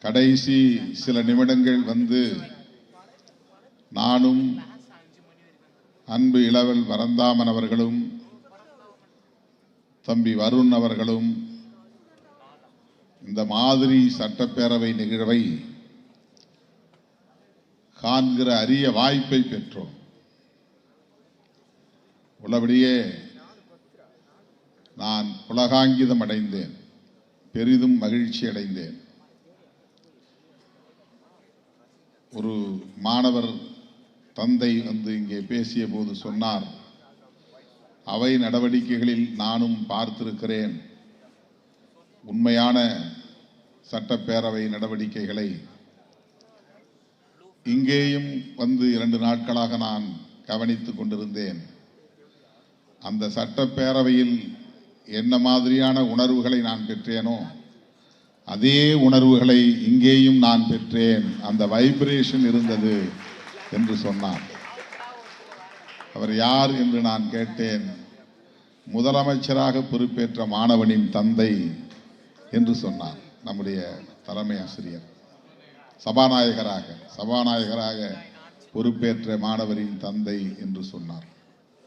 கடைசி சில நிமிடங்கள் வந்து நானும் அன்பு இளவல் வரந்தாமன் அவர்களும் தம்பி வருண் அவர்களும் இந்த மாதிரி சட்டப்பேரவை நிகழ்வை காண்கிற அரிய வாய்ப்பை பெற்றோம். உள்ளபடியே நான் உலகாங்கிதம் அடைந்தேன் பெரிதும் மகிழ்ச்சி அடைந்தேன். ஒரு மாணவர் தந்தை வந்து இங்கே பேசிய போது சொன்னார் அவை நடவடிக்கைகளில் நானும் பார்த்திருக்கிறேன். உண்மையான சட்டப்பேரவை நடவடிக்கைகளை. இங்கேயும் வந்து இரண்டு நாட்களாக நான் கவனித்துக் கொண்டிருந்தேன். அந்த சட்டப்பேரவையில் என்ன மாதிரியான உணர்வுகளை நான் பெற்றேனோ அதே உணர்வுகளை இங்கேயும் நான் பெற்றேன். அந்த வைப்ரேஷன் இருந்தது என்று சொன்னார். அவர் யார் என்று நான் கேட்டேன். முதலமைச்சராக பொறுப்பேற்ற மாணவனின் தந்தை என்று சொன்னார். நம்முடைய தலைமை ஆசிரியர். சபாநாயகராக சபாநாயகராக பொறுப்பேற்ற மாணவரின் தந்தை என்று சொன்னார்.